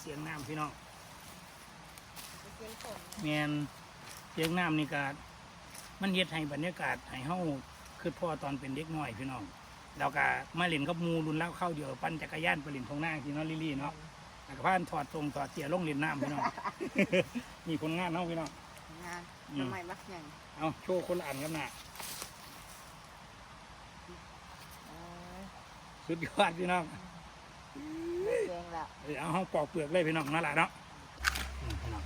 เสียงน้ำพี่น้องเสียงฝนแมนเสียงน้ำนี่ก็มันเฮ็ดให้บรรยากาศให้เฮาคือพ่อตอนเป็นเด็กน้อยพี่น้องแล้วก็มาเล่นกับหมูรุ่นเล่าเข้าวเดียวปั่นจักรยานไปเล่นทงหน้าพี่น้องลิลี่เนาะแล้วก็พานถอดทรงถอดเสียลงเล่นน้ำพี่น้องนี่ผลงานเนาะพี่น้องงานอืมทำไมมักใหญ่เอาโชว์คนละอันกันนะเออสุดยอดพี่น้อง แกงแล้วเออเอาห้องปอกเปลือกเลยพี่น้องนั่นแหละเนาะอืมพี่น้อง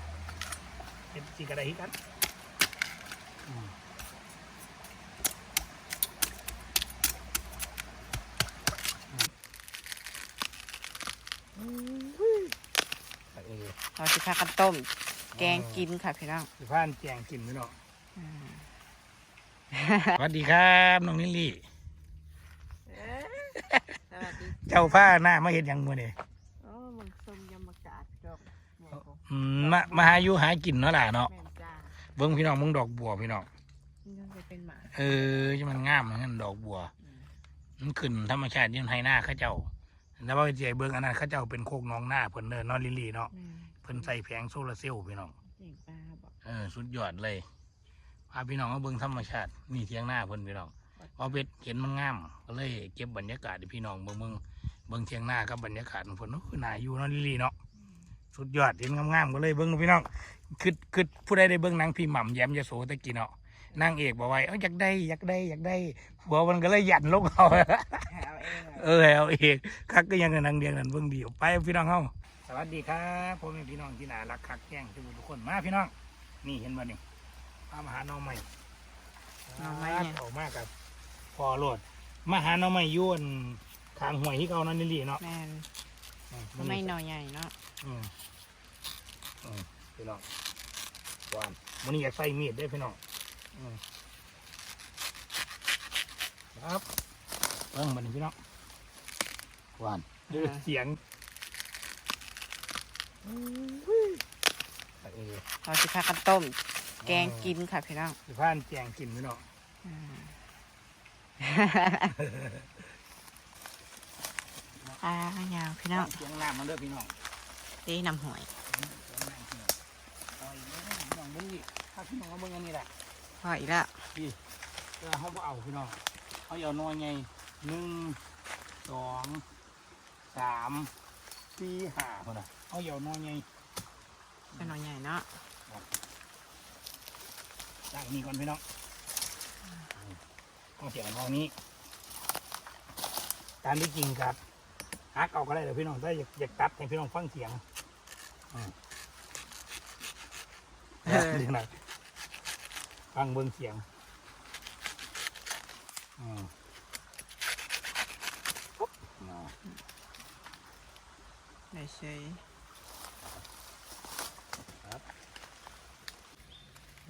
เป็นสีกระไดกันอืมอืมไปเออเราจะพากันต้ม แกงกินค่ะพี่น้องสิพานแจงกินพี่น้อง อืมสวัสดีครับน้องลิลลี่สวัสดีเจ้าผ้าหน้ามาเห็นยังมือนี่โอ้มึงส้มยำมะกาดดอกบัวบก อืมมามาหาอยู่หากินเนาะล่ะเนาะแม่นจ้าเบิ้งพี่น้องมึงดอกบัวพี่น้อง นี่ต้องไปเป็นหมาเออที่มันงามเหมือนกันดอกบัว มันขึ้นธรรมชาติอยืนไทยหน้าเข้าเจ้า แล้วว่าเจ๊เบิ้งอันนั้นเข้าเจ้าเป็นโคกหน้องหน้าเพิ่นเนินนอนลิลลี่เนาะ แม่เพิ่นใส่แผงโซลาร์เซลล์พี่น้องเจ๋งปลาบอกเออสุดยอดเลยพาพี่น้องมาเบิ้งธรรมชาตินี่เทียงหน้าเพิ่นพี่น้องพอเป็ดเห็นมันงามก็เลยเก็บบรรยากาศให้พี่น้องเบิ้งเบิ้งเบิ้งเทียงหน้ากับบรรยากาศของเพิ่นโอ้คือน่าอยู่เนอนลิลลี่เนาะ สุดยอดเห็นงามๆก็เลยเบิ้งพี่น้องคือคือผู้ใดได้เบิ้งหนังพี่หม่ำแย้มยโสตะกี้เนาะนางเอกบอกไว้เอ้ยอยากได้อยากได้อยากได้ผัวมันก็เลยหยันลงเอาเอาเองเหรอเออเอาเองคักก็ยังกันนังเดียงนั่นเบิ่งเดียวไปพี่น้องเฮาสวัสดีครับพ่อแม่พี่น้องที่น่ารักคักแจ้งทุกทุกคนมาพี่น้อง นี่เห็นบ่นี่พามาหาน้องใหม่น้องไม้เนี่ยออกมากับพอโลดมาหาน้องใหม่อยวนทางห้วยที่เขานั่นนี่เนาะ แม่นอืไม่หน่อยใหญ่เนาะอืมอืมพี่น้องหวานมันนี้อยากใส่มีดได้อพี่น้องอืมครับเบิ่งมันพี่น้องหวานดูเสียงเออเราจะพากันต้ม แกงกินค่ะพี่น้องสิพานแจงกินพี่น้องอืม ปลายาวพี่น้องเสียงน้ำมันเด้อพี่น้องตีน้ำหอยเสียงน้ำพี่น้องเอาอีกแล้วนะพี่น้องเบิ่งดิถ้าพี่น้องมาเบิ่งอันนี้แหละพออีกแล้วพี่เออเขาบ่เอาพี่น้องเขาเอาน้อยไงหนึ่งสองสามสี่ห้าคนน่ะเขาเอาน้อยไงเป็นหน่อยใหญ่เนาะตั้งนี่ก่อนพี่น้องเอาเสียงน้อยนี้ ตามที่จริงครับ ฮักเอาก็ได้เดี๋ยวพี่น้องถ้าอยากอยากตัดให้พี่น้องฟังเสียงเออ เดี๋ยวหน่อยฟังเบิ้งเสียงอืมปุ๊บเนาะเฉย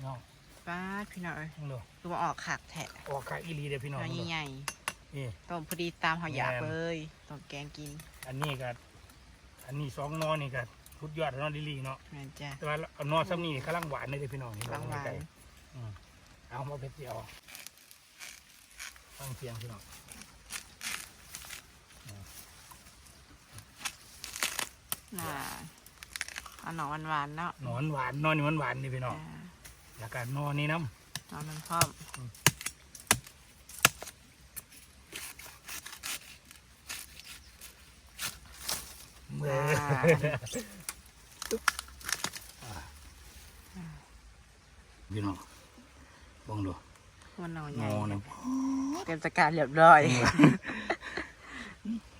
เนาะๆป้าดพี่น้องเอ้ยยังดูตัวออกขากแทะออกขายอีหลีเด้อพี่น้องน้อยเด้อใหญ่นี่ ๆต้มพอดีตามเขาอยากแม่นเลย ต้มแกงกินอันนี้ก็อันนี้สองนอนี่ก็พุดยอดเนาะลิลี่เนาะแม่นจ้ะ แต่ว่าเอานอซ้ำนี่กำลังหวานเลยเด้อพี่น้องนี่กำลังหวานใกล้ๆอืมเอามาเพชรเดียวฟังเสียงพี่น้องน่าเอาหนอนหวานๆเนาะหนอนหวานนอนนี่มันหวานนี่พี่น้องจ้ะแล้วก็นอนี่น้หนอนมันพร้อมำ เมื่อพี่น้องเบังดูมันหนอนงใหญ่อนะเตรียมจัดการเรียบร้อย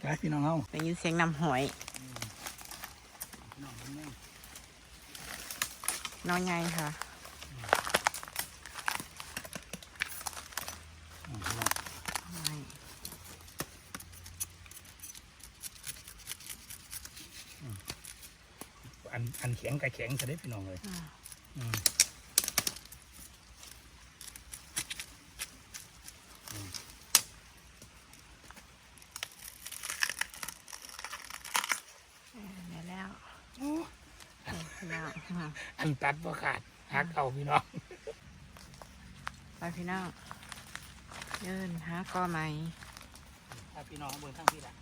กายพี่น้องเฮาได้ยินเสียงน้ำหอยพี่น้องเบิ่งแม่น้อยใหญ่ค่ะ อืมพี่น้อง น้อย อันอันแข็งกับแข็งจะได้พี่น้องเลยอ่าอืมเออได้แล้วได้แล้วอืมอันตัดว่าขาดหักเอาพี่น้องไปพี่น้องเดินหาก็ไหมถ้าพี่น้องเบิ่งทั้งที่ละ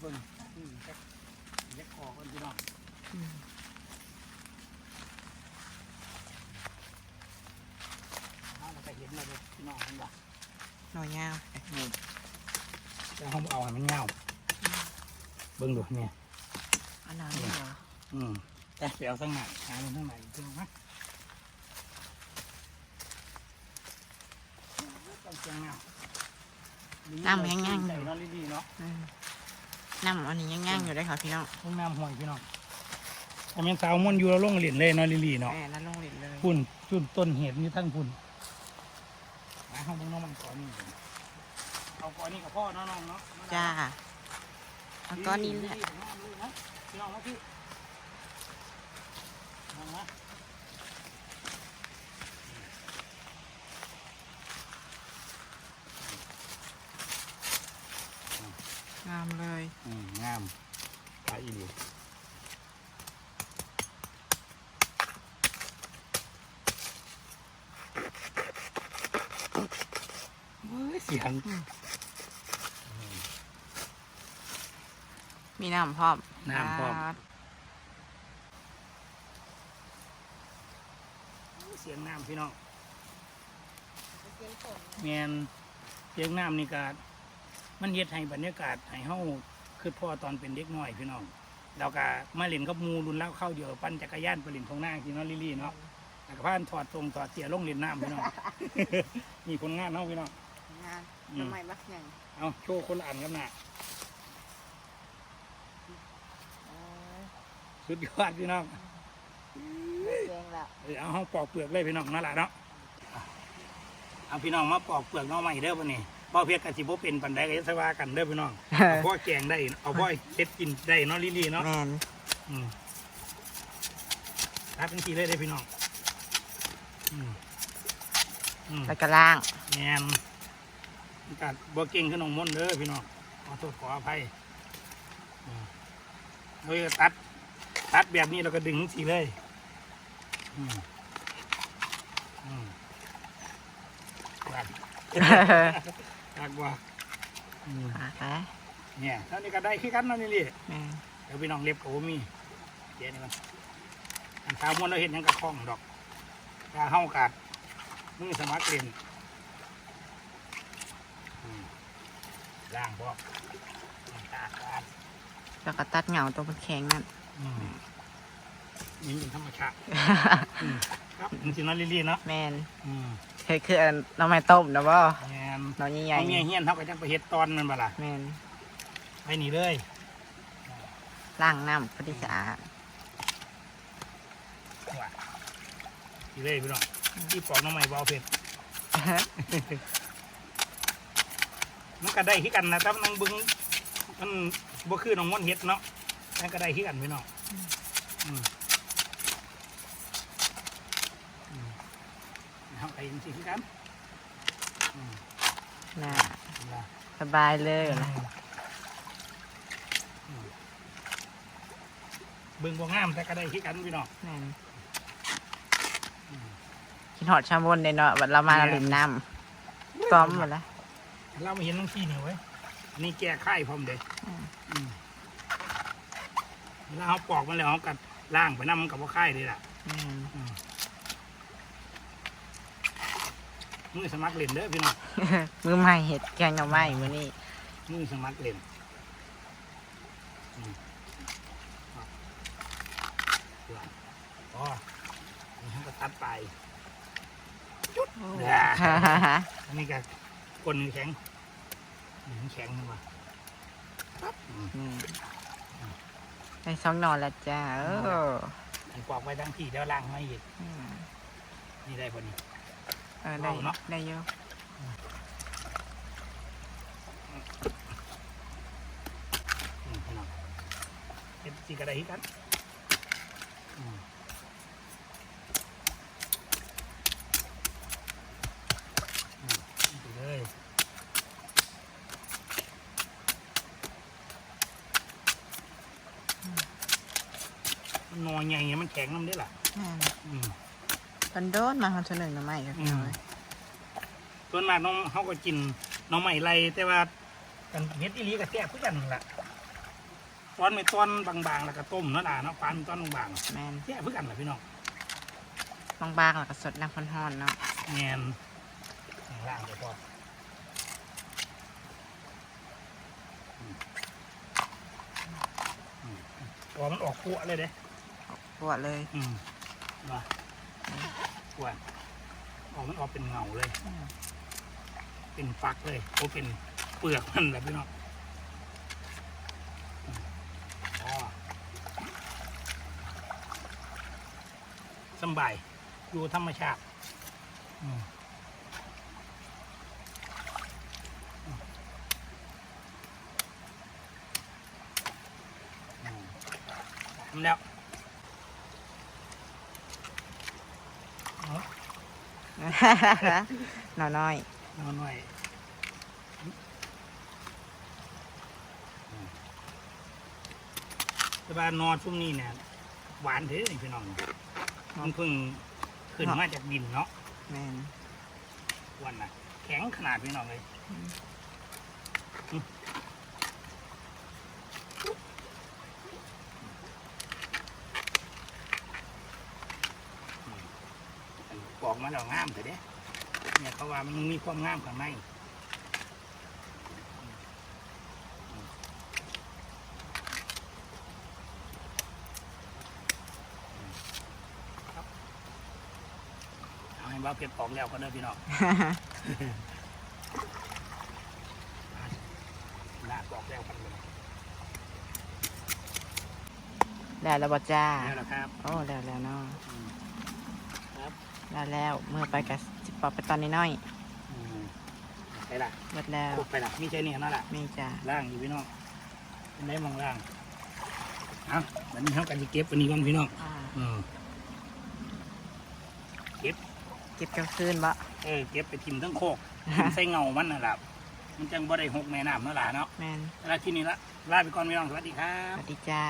เบิ่งอืมจักจักคอกันพี่น้องอืมเอาแล้วก็เห็นแล้วเด้อพี่น้องเห็นบ่หน่อยยาวอืมแล้วเขาเอาให้มันเงาเบิ่งดูเนี่ย อันนั้นเหรออืมแต่ไปเอาทั้งหนักหามันทั้งไหนพี่น้องฮะต้องเจียงเงาน้ำแห้งๆ ใส่อยู่เนาะดีๆเนาะ อืม น้ำอันนี้ย่างๆอยู่ได้อค่ะพี่น้องห้องน้ำห่วยพี่น้องถ้าแม่นสาวม่วนอยู่แล้วลงเหรียญเลยเนาะลิลี่เนาะแม่แล้วลงเหรียญเลยพุ่นจุดต้นเหตุนี่ทั้งพุ่นมาห้องมึงเน้องมันก่อนนี่เอาก่อนนี่กับพ่อเนาะน้องเนาะจ้าแล้วก็นี่แหละพี่น้องมาพี่น้องมา งามเลย อืมงามไปอีกเฮ้ยเสียง มีน้ำพร้อมน้ำพร้อมาเสียงน้ำพี่น้องแมนเสียงน้ำนี่ก็มันเฮ็ดให้บรรยากาศให้เฮา คือพ่อตอนเป็นเด็กน้อยพี่น้องเราก็มาเล่นกับหมูรุ่นเล่าเข้าเดียวปั่นจักรยานไปเล่นของหน้าพี่น้องลิลี่เนาะแล้วก็พานถอดตรงถอดเสียลงเล่นน้ำพี่น้องมีผลงานเนาะพี่น้องงานอืมทำไมบักใหญ่เอาโชว์คนละอันกันนะสุดยอดพี่น้องแดงแล้วเออเอาห้องปอกเปลือกเลยพี่น้องนั่นแหละเนาะเอาพี่น้องมาปอกเปลือกหน้องใหม่เด้อวันนี้ พ่อเพชรกับสิบเป็นปันไดก็จะสว่ากันเด้อพี่น้องเอาพ่อแกงได้เอาพ่อเฮ็ดกินได้เนาะลิลี่เนาะแมนอืมรับเป็นทีเลยเด้อพี่น้องอืมอืม แล้วก็ล่างแมนกัดบ่เก่งขึ้นองมนต์เด้อพี่น้องขอโทษขออภัยอืมเราจะตัด ตัดแบบนี้เราก็ดึงสีเลยอืมอืมตัด ตัดว่าอืมอะไปเนี่ยเท่านี้ก็ได้คือกันเนั่นนี่เลยแมนเดี๋ยวพี่น้องเล็บกับมีเดี๋ยวนี้มันอันเช้ามวนเราเห็นหยังกระคล้องดอกกาเฮากาดมือสมัครเรียนอืมล่างพอกตาตาดแล้วก็ตัดเหงาตัวมันแข็งนั่นอืมนี่เป็นธรรมชาติอืม ครับจริงๆเนาะลิลี่เนาะแมนอืมเคยคืออันน้ำไม้ต้มนะบ่แงนน้อยใหญ่เอาเมียเฮียนเท่ากับจังไปเฮ็ดตอนมันบ่ล่ะๆแมนไปนี่เลยล่างน้ำพอดีสะอาดว่านี่เลยพี่น้องที่ปอกหน้องใหม่บ่เอาเผ็ดมันก็ได้คือกันนะแต่มันเบึงมันบ่คือน้องม่วนเฮ็ดเนาะมันก็ได้คือกันพี่น้องอืมอืม เอาไปยังสิคือกันอืมน่ะเอาล่ะสบายเลยนะอืมเบิ่งบ่งามแต่ก็ได้คือกันพี่น้องแมนอืมกินหอดชาบนเลยเนาะบัดเรามาแม่เล่นน้ำซ้อมหมดแล้วเรามาเห็นทั้งที่นี่เว้ยอันนี่แก้ไข้พร้อมเด้อืมอืมแล้วเขาปอกมันแล้วเขากัดล่างไปน้ำมันกับว่าไข้เลยล่ะแม่นอืม มือสมัครเล่นเด้อพี่น้องมือใหม่เห็ดแกงหน่อไม้มื้อนี้มือสมัครเล่นอืมครับว่าอ๋อนี่เขาก็ตัดไปจุดอ่าอันนี้ก็คนแข็งอืมแข็งขึ้นมาปั๊บอืมอืมไปสองนอนแล้วจ้าเอออันปอกไว้ทั้งที่แล้วล่างไม่อีกอืมนี่ได้พอดี เออได้เอาเนาะได้เยอะอืมพี่น้องเฮ็ดสีกระไดคือกันอืมอืมไปเลยมันนอนใหญ่มันแข็งน้ำได้ล่ะแม่นอืม มันโดนมาคนชนหนึ่งหน่อไม้ครับพี่น้องอืมส่วนมากน้องเขาก็กินหน้องใหม่ไรแต่ว่ากันเฮ็ดอีหลีกับแซ่บคือกันนั่นล่ะตอนไม่ตอนบางๆแล้วก็ต้มเนาะล่ะเนาะปานตอนบางแมนๆแค่เพื่อกันแหละพี่น้องบางๆแล้วก็สดน้ำร้อนๆเนาะแงนข้างล่างเลยพ่ออืมอืมพอมันออกขั้วเลยเด้ ปวดเลย อืมมา ขั้วออกมันออกเป็นเงาเลยอืมเป็นฟักเลยโอ้เป็นเปลือกมันแบบพี่น้องอืมอ๋อสำบายอยู่ธรรมชาติอืมอืมทำแล้วเอา หน่อน้อย นอนหน่อยแต่ว่านอนช่วงนี้เนี่ยหวานเท่เลยพี่น้องมันเพิ่งขึ้นมาจากดินเนาะแมนวันน่ะ แข็งขนาดพี่น้องเลย อืมอืมอันปอกมาแล้วงามเถอะเด้เนี่ยเขาว่ามันมีความงามข้างในเอาให้บ้าเพชรปอกแล้วก็เด้อพี่น้องลากปอกแล้วกันเลยแล้วแล้วบ่จ้าแล้วนะครับ โอ้แล้วแล้วเนาะ อืมครับแล้วแล้วเมื่อไปกับสิปอกไปตอนนี้น้อยอืมไปละหมดแล้วขุดไปละมีใจเนี่ยนั่นแหละมีจ้าล่างอยู่พี่น้องเป็นได้มองล่างเอาวันนี้เขากันจะเก็บวันนี้ก่อนพี่น้องอ่าอืมเก็บกลางคืนบ่เออเก็บไปทิมทั้งโคกทิมใส่เงามันน่ะล่ะมันจังบ่ได้หกแม่น้ำนั่นแหละเนาะแมนแล้วที่นี้ละลาไปก่อนพี่น้องสวัสดีครัสบ วัสดีจ้า